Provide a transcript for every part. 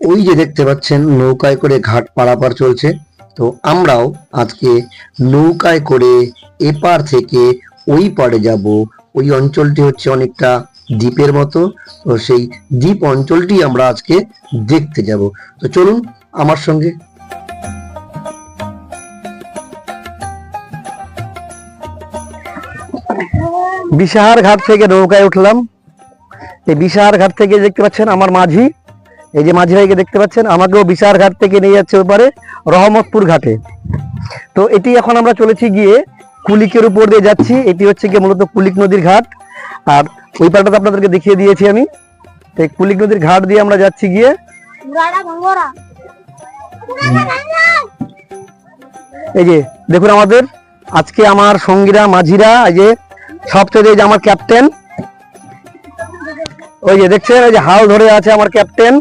ওই যে দেখতে পাচ্ছেন, নৌকায় করে ঘাট পারাপার চলছে। তো আমরাও আজকে নৌকায় করে এপার থেকে ওই পারে যাব। ওই অঞ্চলটি হচ্ছে অনেকটা দ্বীপের মতো। তো সেই দ্বীপ অঞ্চলটি আমরা আজকে দেখতে যাব। তো চলুন আমার সঙ্গে। বিশাহার ঘাট থেকে নৌকায় উঠলাম। এই বিশাহার ঘাট থেকে দেখতে পাচ্ছেন আমার মাঝি। এই যে মাঝি ভাইকে দেখতে পাচ্ছেন আমাকেও বিশাহার ঘাট থেকে নিয়ে যাচ্ছে ওপারে রহমতপুর ঘাটে। তো এটি এখন আমরা চলেছি গিয়ে কুলিকের উপর দিয়ে যাচ্ছি। এটি হচ্ছে গিয়ে মূলত কুলিক নদীর ঘাট। আর ওই পাড়টা তো আপনাদেরকে দেখিয়ে দিয়েছি আমি। তো এই কুলিক নদীর ঘাট দিয়ে আমরা যাচ্ছি গিয়ে। এই যে দেখুন আমাদের আজকে আমার সঙ্গীরা মাঝিরা এই যে সবচেয়ে যে আমার ক্যাপ্টেন। ওই যে দেখছেন ওই যে হাল ধরে আছে আমার ক্যাপ্টেন।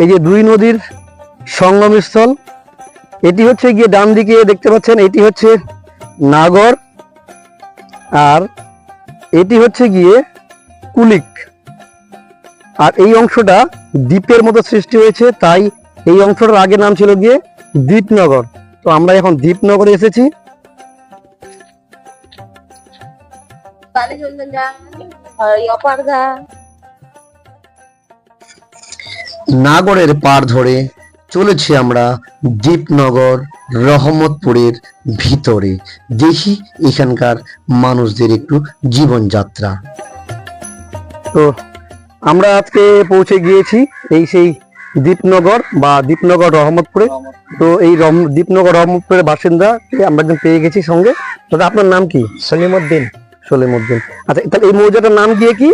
এই যে দুই নদীর সঙ্গমস্থল এটি হচ্ছে গিয়ে ডান দিকে দেখতে পাচ্ছেন, এটি হচ্ছে নাগর আর এটি হচ্ছে গিয়ে কুলিক। আর এই অংশটা দ্বীপের মতো সৃষ্টি হয়েছে, তাই এই অংশটার আগে নাম ছিল গিয়ে দ্বীপনগর। তো আমরা এখন দ্বীপনগরে এসেছি। নাগরের পার ধরে চলেছি আমরা দ্বীপনগর রহমতপুরের ভিতরে। দেখি এখানকার মানুষদের একটু জীবনযাত্রা। তো আমরা আজকে পৌঁছে গিয়েছি এই সেই দ্বীপনগর বা দ্বীপনগর রহমতপুরে। তো এই রহম- দ্বীপনগর রহমতপুরের বাসিন্দা আমরা একজন পেয়ে গেছি সঙ্গে। দাদা আপনার নাম কি? সলিমুদ্দিন। সলিমুদ্দিন। আচ্ছা তাহলে এই মৌজাটার নাম গিয়ে কি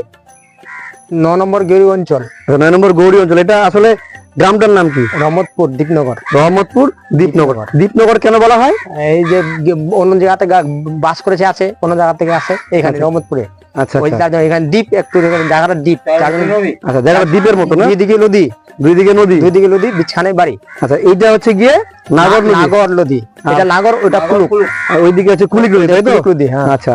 ন নম্বর গেরু অঞ্চল। আচ্ছা, নয় নম্বর গৌরী অঞ্চল এটা আসলে গ্রামটার নাম কি? রহমতপুর দীপনগর। রহমতপুর দ্বীপনগর দ্বীপনগর কেন বলা হয়? এই যে অন্য জায়গাতে গা- বাস করেছে আছে অন্য জায়গা থেকে আছে এখানে আচ্ছা। রহমতপুরে। আচ্ছা আচ্ছা। এখানে দ্বীপ একটু জায়গাটা দ্বীপ। আচ্ছা জায়গাটা দ্বীপের মতো না? দুই দিকে নদী। দুই দিকে নদী। দুই দিকে নদী বিছখানে বাড়ি। আচ্ছা এইটা হচ্ছে গিয়ে নাগর নাগর নদী। এটা নাগর ওটা কুলুক। ওইদিকে আছে কুলিক নদী তাই তো? নদী হ্যাঁ। আচ্ছা।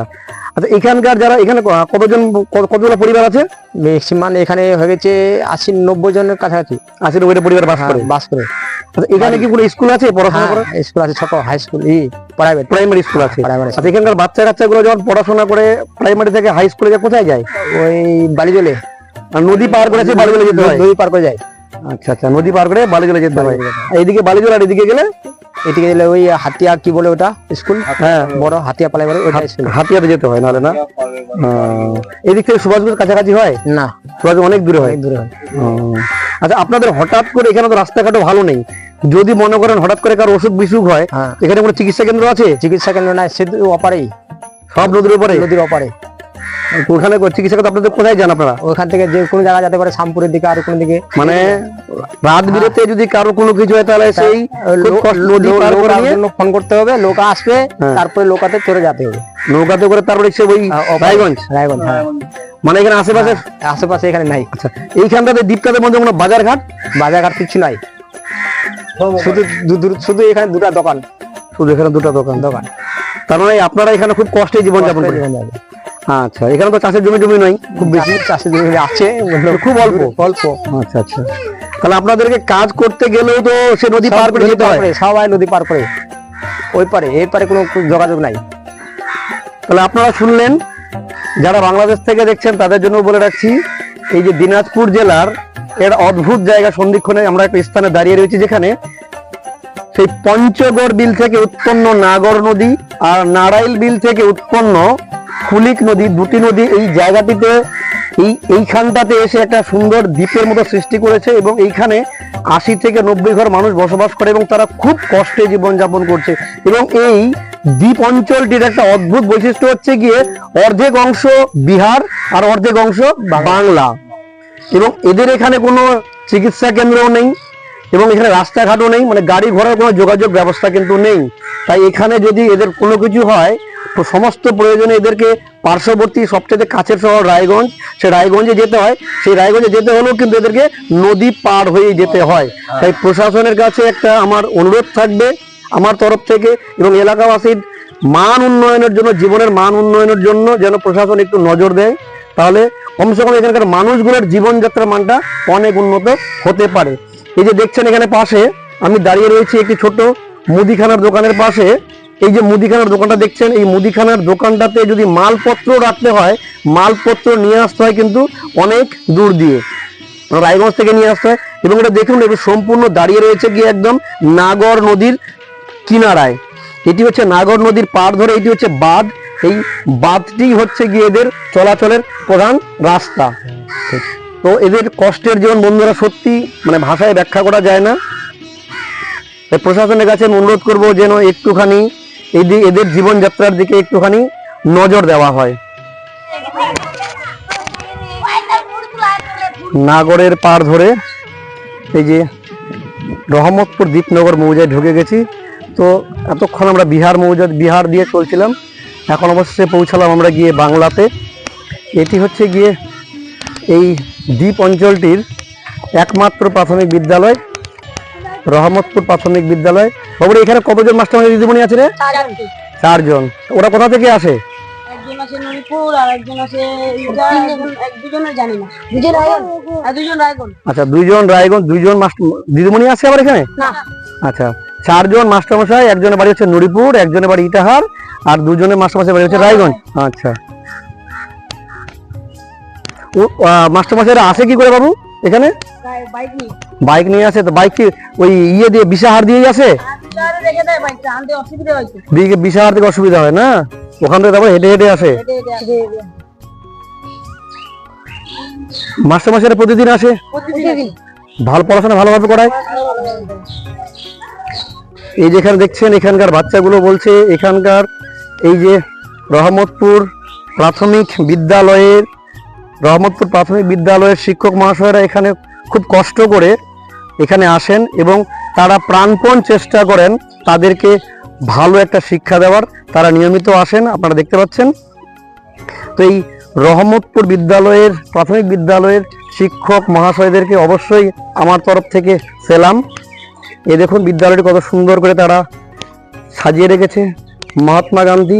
আচ্ছা এখানকার যারা এখানে কতজন কতগুলো পরিবার আছে? ম্যাক্সিমাম এখানে হয়ে গেছে আশি নব্বই জনের কাছাকাছি। আশি নব্বইটা পরিবার বাস হ্যাঁ, করে? বাস করে। আচ্ছা এখানে কি কোনো স্কুল আছে পড়াশোনা করে? হ্যাঁ, স্কুল আছে ছোট হাই স্কুল ই প্রাইভেট প্রাইমারি স্কুল আছে। আচ্ছা এখানকার বাচ্চা কাচ্চাগুলো যখন পড়াশোনা করে প্রাইমারি থেকে হাই স্কুলে যায় কোথায় যায়? ওই বালিজলে। নদী পার করে সে বালিজলে যেতে হয়? নদী পার করে যায়। আচ্ছা আচ্ছা নদী পার করে বালিজলে যেতে হয়। এইদিকে বালিজল আর এদিকে গেলে এদিকে গেলে ওই হাতিয়া কি বলে ওটা? স্কুল? হ্যাঁ বড় হাতিয়া পালাই বলে ওটা স্কুল। হাতিয়াতে যেতে হয় নাহলে না? এদিক থেকে সুভাষগঞ্জ কাছাকাছি হয়? না। সুভাষগঞ্জ অনেক দূরে হয়। দূরে হয়। আচ্ছা আপনাদের হঠাৎ করে এখানে তো রাস্তাঘাটও ভালো নেই। যদি মনে করেন হঠাৎ করে কারও অসুখ বিসুখ হয় হ্যাঁ। এখানে কোনো চিকিৎসা কেন্দ্র আছে? চিকিৎসা কেন্দ্র নাই সেতু অপারেই সব নদীর উপরে নদীর অপারে ওখানে চিকিৎসা কেন্দ্র আপনাদের কোথায় যান আপনারা? ওখান থেকে যে কোনো জায়গা যেতে পারে শামপুরের দিকে আর কোনো দিকে। মানে রাত বিরেতে যদি কারও কোনো কিছু হয় তাহলে সেই করে ফোন করতে হবে লোক আসবে হ্যাঁ। তারপরে লোকাতে চলে যেতে হবে। নৌকাতে করে তারপরে সে ওই হ্যাঁ, রায়গঞ্জ? রায়গঞ্জ হ্যাঁ। মানে এখানে আশেপাশে আশেপাশে এখানে নাই। আচ্ছা এইখানটাতে দ্বীপটাতে মধ্যে কোনো বাজার ঘাট বাজারঘাট কিছু নাই। শুধু শুধু এখানে দুটা দোকান। শুধু এখানে দুটো দোকান। দোকান। তার মানে আপনারা এখানে খুব কষ্টে জীবন যাপন যাবে। আচ্ছা এখানে তো চাষের জমি জমি নয় খুব বেশি চাষি জমি আছে খুব অল্প অল্প। আচ্ছা আচ্ছা। তাহলে আপনাদেরকে কাজ করতে গেলেও তো সে নদী পার করে যেতে হয়। সবাই নদী পার করে। ওই পারে এই পারে কোনো যোগাযোগ নাই। তাহলে আপনারা শুনলেন যারা বাংলাদেশ থেকে দেখছেন তাদের জন্য বলে রাখছি এই যে দিনাজপুর জেলার এর অদ্ভুত জায়গা সন্ধিক্ষণে আমরা একটা স্থানে দাঁড়িয়ে রয়েছি যেখানে সেই পঞ্চগড় বিল থেকে উৎপন্ন নাগর নদী আর নারাইল বিল থেকে উৎপন্ন কুলিক নদী দুটি নদী এই জায়গাটিতে এই এইখানটাতে এসে একটা সুন্দর দ্বীপের মতো সৃষ্টি করেছে এবং এইখানে আশি থেকে নব্বই ঘর মানুষ বসবাস করে এবং তারা খুব কষ্টে জীবনযাপন করছে। এবং এই দ্বীপ অঞ্চলটির একটা অদ্ভুত বৈশিষ্ট্য হচ্ছে গিয়ে অর্ধেক অংশ বিহার আর অর্ধেক অংশ বাংলা। এবং এদের এখানে কোনো চিকিৎসা কেন্দ্রও নেই এবং এখানে রাস্তাঘাটও নেই মানে গাড়ি ঘোড়ার কোনো যোগাযোগ ব্যবস্থা কিন্তু নেই। তাই এখানে যদি এদের কোনো কিছু হয় সমস্ত প্রয়োজনে এদেরকে পার্শ্ববর্তী সবচেয়ে কাছের শহর রায়গঞ্জ সে রায়গঞ্জে যেতে হয়। সেই রায়গঞ্জে যেতে হলেও কিন্তু এদেরকে নদী পার হয়ে যেতে হয়। তাই প্রশাসনের কাছে একটা আমার অনুরোধ থাকবে আমার তরফ থেকে এবং এলাকাবাসীর মান উন্নয়নের জন্য জীবনের মান উন্নয়নের জন্য যেন প্রশাসন একটু নজর দেয়। তাহলে কমসে কম এখানকার মানুষগুলোর জীবনযাত্রার মানটা অনেক উন্নত হতে পারে। এই যে দেখছেন এখানে পাশে আমি দাঁড়িয়ে রয়েছি একটি ছোট মুদিখানার দোকানের পাশে। এই যে মুদিখানার দোকানটা দেখছেন, এই মুদিখানার দোকানটাতে যদি মালপত্র রাখতে হয়, মালপত্র নিয়ে আসতে হয় কিন্তু অনেক দূর দিয়ে। রায়গঞ্জ থেকে নিয়ে আসতে হয়। এবং এটা দেখুন এটা সম্পূর্ণ দাঁড়িয়ে রয়েছে গিয়ে একদম নাগর নদীর কিনারায়। এটি হচ্ছে নাগর নদীর পার ধরে, এটি হচ্ছে বাঁধ। এই বাঁধটি হচ্ছে গিয়ে এদের চলাচলের প্রধান রাস্তা। তো এদের কষ্টের জীবন বন্ধুরা, সত্যি মানে ভাষায় ব্যাখ্যা করা যায় না। প্রশাসনের কাছে অনুরোধ করব যেন একটুখানি এদি- এদের জীবনযাত্রার দিকে একটুখানি নজর দেওয়া হয়। নাগরের পার ধরে এই যে রহমতপুর দ্বীপনগর মৌজায় ঢুকে গেছি। তো এতক্ষণ আমরা বিহার মৌজা বিহার দিয়ে চলছিলাম। এখন অবশ্যই পৌঁছালাম আমরা গিয়ে বাংলাতে। এটি হচ্ছে গিয়ে এই দ্বীপ অঞ্চলটির একমাত্র প্রাথমিক বিদ্যালয়। রহমতপুর প্রাথমিক বিদ্যালয়। বাবুরে এখানে কতজন মাস্টার দিদিমণি আছে রে? চারজন। ওরা কোথা থেকে আসে? একজন আছে নরিপুর আর একজন আছে এক দুজনের জানি না। দুজন রায়গঞ্জ? আর দুজন রায়গঞ্জ। আচ্ছা দুইজন রায়গঞ্জ দুইজন মাস্টার দিদিমণি আছে আবার এখানে? না। আচ্ছা চারজন মাস্টারমশাই একজনের বাড়ি হচ্ছে নুরিপুর একজনের বাড়ি ইটাহার আর দুজনের মাস্টারমশাই বাড়ি হচ্ছে রায়গঞ্জ। আচ্ছা। মাস্টারমশাইরা আসে কি করে বাবু? এখানে? বাইক নিয়ে। আসে তো বাইক কি ওই ইয়ে দিয়ে বিশাহার আসে দেয় অসুবিধা দিকে বিশাহার থেকে অসুবিধা হয় না? ওখান থেকে তারপর হেঁটে হেঁটে আসে। মাসে আসে। প্রতিদিন আসে? ভালো পড়াশোনা ভালোভাবে করায়। এই যেখানে দেখছেন এখানকার বাচ্চাগুলো বলছে এখানকার এই যে রহমতপুর প্রাথমিক বিদ্যালয়ের রহমতপুর প্রাথমিক বিদ্যালয়ের শিক্ষক মহাশয়রা এখানে খুব কষ্ট করে এখানে আসেন এবং তারা প্রাণপণ চেষ্টা করেন তাদেরকে ভালো একটা শিক্ষা দেওয়ার। তারা নিয়মিত আসেন, আপনারা দেখতে পাচ্ছেন। তো এই রহমতপুর বিদ্যালয়ের, প্রাথমিক বিদ্যালয়ের শিক্ষক মহাশয়দেরকে অবশ্যই আমার তরফ থেকে সেলাম। এ দেখুন বিদ্যালয়টি কত সুন্দর করে তারা সাজিয়ে রেখেছে। Mahatma Gandhi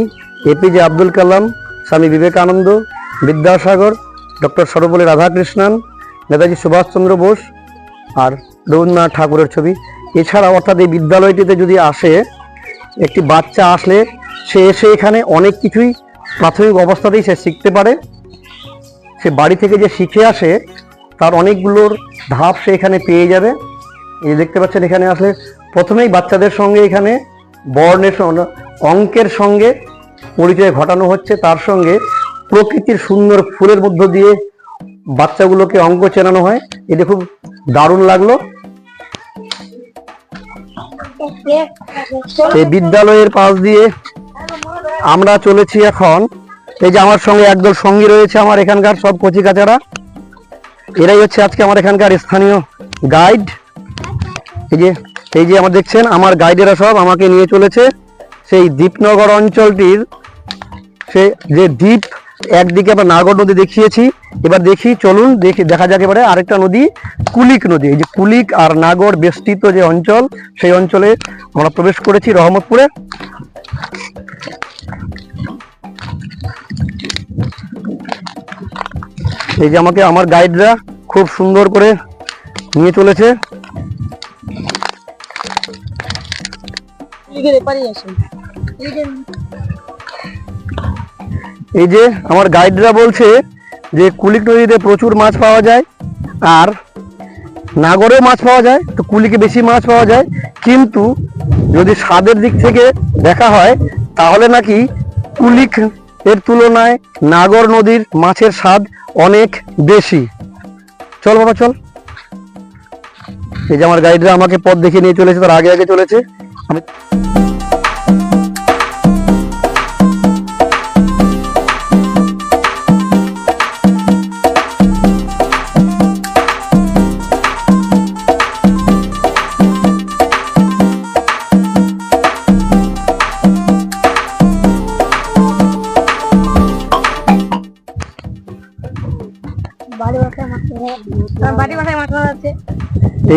A P J Abdul Kalam, Swami Vivekananda, Vidyasagar doctor Sarvepalli Radhakrishnan, Netaji Subhash Chandra Bose আর রবীন্দ্রনাথ ঠাকুরের ছবি। এছাড়া অর্থাৎ এই বিদ্যালয়টিতে যদি আসে, একটি বাচ্চা আসলে সে এসে এখানে অনেক কিছুই প্রাথমিক অবস্থাতেই সে শিখতে পারে। সে বাড়ি থেকে যে শিখে আসে, তার অনেকগুলোর ধাপ সে এখানে পেয়ে যাবে। এই দেখতে পাচ্ছেন, এখানে আসলে প্রথমেই বাচ্চাদের সঙ্গে এখানে বর্ণের অঙ্কের সঙ্গে পরিচয় ঘটানো হচ্ছে। তার সঙ্গে প্রকৃতির সুন্দর ফুলের মধ্য দিয়ে বাচ্চাগুলোকে অঙ্ক চেনানো হয়। এটা খুব দারুণ লাগল। এই বিদ্যালয়ের পাশ দিয়ে আমরা চলেছি এখন। এই যে আমার সঙ্গে একদল সঙ্গী রয়েছে আমার এখানকার, সব কচি কাচারা। এরাই হচ্ছে আজকে আমার এখানকার স্থানীয় গাইড এই যে এই যে আমার দেখছেন, আমার গাইডেরা সব আমাকে নিয়ে চলেছে। সেই দ্বীপনগর অঞ্চলটির সে যে দ্বীপ একদিকে আমরা নাগর নদী দেখিয়েছি। এবার দেখি, চলুন দেখি, দেখা যাক এবারে আরেকটা নদী, কুলিক নদী। এই যে কুলিক আর নাগর বেষ্টিত যে অঞ্চল, সেই অঞ্চলে আমরা প্রবেশ করেছি রহমতপুরে। এই যে আমাকে আমার গাইডরা খুব সুন্দর করে নিয়ে চলেছে। এই যে আমার গাইডরা বলছে যে কুলিক নদীতে প্রচুর মাছ পাওয়া যায় আর নাগরেও মাছ পাওয়া যায়, তো কুলিকে বেশি মাছ পাওয়া যায়। কিন্তু যদি স্বাদের দিক থেকে দেখা হয়, তাহলে নাকি কুলিক এর তুলনায় নাগর নদীর মাছের স্বাদ অনেক বেশি। চল বাবা, চল। এই যে আমার গাইডরা আমাকে পথ দেখিয়ে নিয়ে চলেছে, তার আগে আগে চলেছে। আমি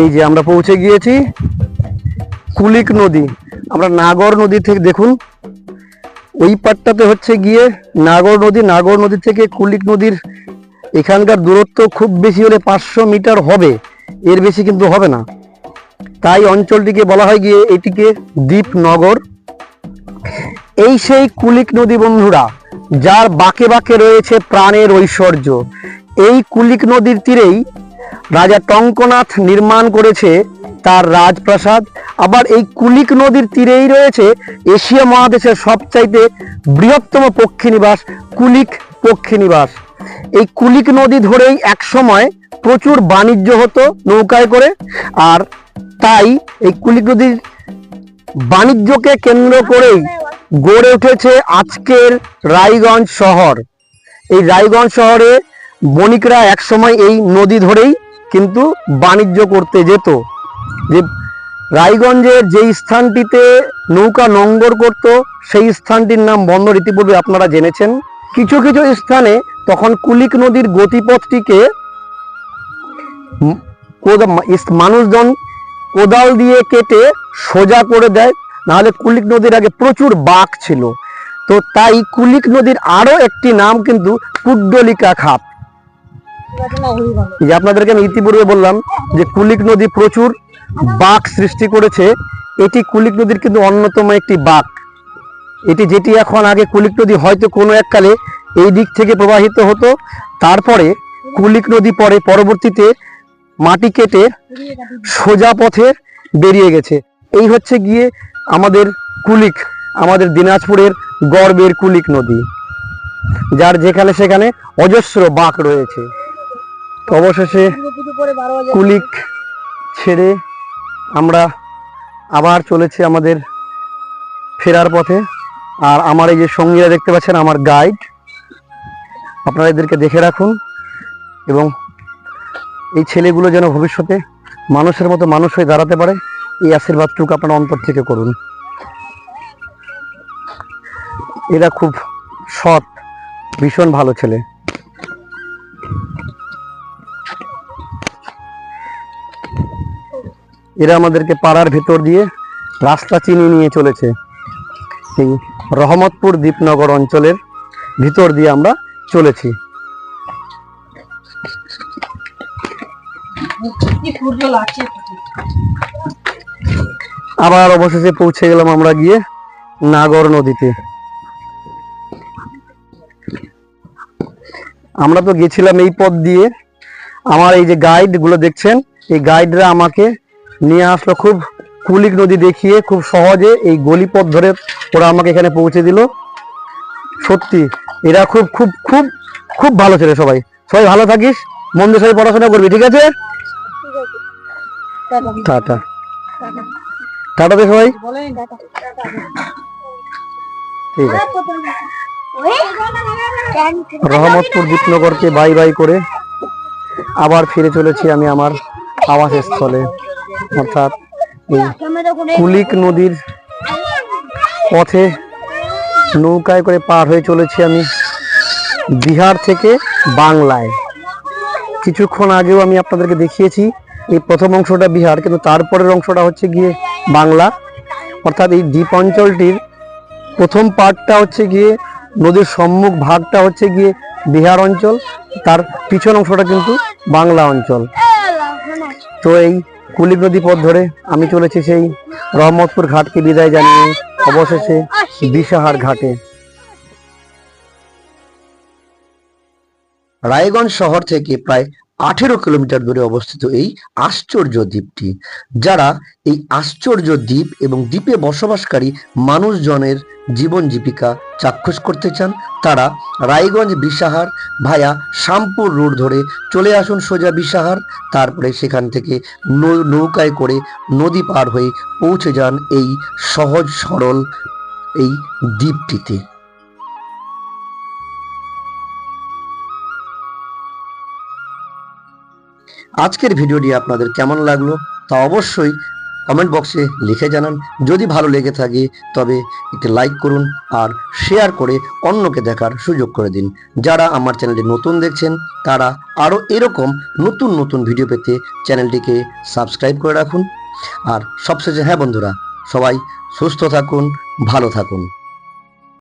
এই যে আমরা পৌঁছে গিয়েছি কুলিক নদী। আমরা নাগর নদী থেকে দেখুন, ওই পাটটাতে হচ্ছে গিয়ে নাগর নদী নাগর নদী থেকে কুলিক নদীর এখানকার দূরত্ব খুব বেশি হলে পাঁচশো মিটার হবে। এর বেশি কিন্তু হবে না। তাই অঞ্চলটিকে বলা হয় গিয়ে এটিকে দ্বীপনগর। এই সেই কুলিক নদী বন্ধুরা, যার বাঁকে বাঁকে রয়েছে প্রাণের ঐশ্বর্য। এই কুলিক নদীর তীরেই রাজা টঙ্কনাথ নির্মাণ করেছে তার রাজপ্রাসাদ। আবার এই কুলিক নদীর তীরেই রয়েছে এশিয়া মহাদেশের সবচাইতে বৃহত্তম পক্ষী নিবাস কুলিক পক্ষী নিবাস এই কুলিক নদী ধরেই একসময় প্রচুর বাণিজ্য হতো নৌকায় করে, আর তাই এই কুলিক নদীর বাণিজ্যকে কেন্দ্র করেই গড়ে উঠেছে আজকের রায়গঞ্জ শহর। এই রায়গঞ্জ শহরে বণিকরা একসময় এই নদী ধরেই কিন্তু বাণিজ্য করতে যেত। যে রায়গঞ্জের যেই স্থানটিতে নৌকা নোঙ্গর করত, সেই স্থানটির নাম বন্দর ইতিপূর্বে আপনারা জেনেছেন। কিছু কিছু স্থানে তখন কুলিক নদীর গতিপথটিকে মানুষজন কোদাল দিয়ে কেটে সোজা করে দেয়। নাহলে কুলিক নদীর আগে প্রচুর বাঁক ছিল। তো তাই কুলিক নদীর আরও একটি নাম কিন্তু কুড্ডলিকা খাত যে আপনাদেরকে আমি ইতিপূর্বে বললাম যে কুলিক নদী প্রচুর বাঁক সৃষ্টি করেছে। এটি কুলিক নদীর কিন্তু অন্যতম একটি বাঁক এটি যেটি এখন আগে কুলিক নদী হয়তো কোনো এককালে এই দিক থেকে প্রবাহিত হতো। তারপরে কুলিক নদী পরে পরবর্তীতে মাটি কেটে সোজা পথে বেরিয়ে গেছে। এই হচ্ছে গিয়ে আমাদের কুলিক, আমাদের দিনাজপুরের গর্বের কুলিক নদী, যার যেখানে সেখানে অজস্র বাঁক রয়েছে। অবশেষে কুলিক ছেড়ে আমরা আবার চলেছি আমাদের ফেরার পথে। আর আমার এই যে সঙ্গীরা দেখতে পাচ্ছেন, আমার গাইড আপনারা এদেরকে দেখে রাখুন এবং এই ছেলেগুলো যেন ভবিষ্যতে মানুষের মতো মানুষ হয়ে দাঁড়াতে পারে, এই আশীর্বাদটুকু আপনারা অন্তর থেকে করুন। এরা খুব সৎ, ভীষণ ভালো ছেলে। এরা আমাদেরকে পাড়ার ভেতর দিয়ে রাস্তা চিনি নিয়ে চলেছে। এই রহমতপুর দ্বীপনগর অঞ্চলের ভিতর দিয়ে আমরা চলেছি। আবার অবশেষে পৌঁছে গেলাম আমরা গিয়ে নাগর নদীতে। আমরা তো গেছিলাম এই পথ দিয়ে। আমার এই যে গাইডগুলো দেখছেন, এই গাইডরা আমাকে নিয়ে আসলো খুব কুলিক নদী দেখিয়ে খুব সহজে এই গলি পথ ধরে ওরা আমাকে এখানে পৌঁছে দিল। সত্যি, এরা খুব খুব খুব খুব ভালো ছেলে সবাই। সবাই ভালো থাকিস মন দিয়ে সবাই পড়াশোনা করবি, ঠিক আছে? টাটা। টাটা দে সবাই। ঠিক আছে। রহমতপুর দ্বীপনগরকে বাই বাই করে আবার ফিরে চলেছি আমি আমার আবাসস্থলে। অর্থাৎ এই কুলিক নদীর পথে নৌকায় করে পার হয়ে চলেছি আমি বিহার থেকে বাংলায়। কিছুক্ষণ আগেও আমি আপনাদেরকে দেখিয়েছি এই প্রথম অংশটা বিহার কিন্তু তারপরের অংশটা হচ্ছে গিয়ে বাংলা। অর্থাৎ এই দ্বীপ অঞ্চলটির প্রথম পার্টটা হচ্ছে গিয়ে নদীর সম্মুখ ভাগটা হচ্ছে গিয়ে বিহার অঞ্চল তার পিছন অংশটা কিন্তু বাংলা অঞ্চল। তো এই কুলিক নদী পথ ধরে আমি চলেছি সেই রহমতপুর ঘাটকে বিদায় জানিয়ে অবশেষে দিশাহার ঘাটে। রায়গঞ্জ শহর থেকে প্রায় আঠেরো কিলোমিটার দূরে অবস্থিত এই আশ্চর্য দ্বীপটি, যারা এই আশ্চর্য দ্বীপ এবং দ্বীপে বসবাসকারী মানুষজনের জীবন জীবিকা চাক্ষুষ করতে চান, তারা রায়গঞ্জ বিশাহার ভায়া শামপুর রোড ধরে চলে আসুন সোজা বিশাহার, তারপরে সেখান থেকে নৌকায় করে নদী পার হয়ে পৌঁছে যান এই সহজ সরল এই দ্বীপটিতে। আজকের ভিডিওটি আপনাদের কেমন লাগল তা অবশ্যই কমেন্ট বক্সে লিখে জানান। যদি ভালো লেগে থাকে, তবে একটি লাইক করুন আর শেয়ার করে অন্যকে দেখার সুযোগ করে দিন। যারা আমার চ্যানেলটি নতুন দেখছেন, তারা আরও এরকম নতুন নতুন ভিডিও পেতে চ্যানেলটিকে সাবস্ক্রাইব করে রাখুন। আর সবশেষে হ্যাঁ বন্ধুরা, সবাই সুস্থ থাকুন, ভালো থাকুন।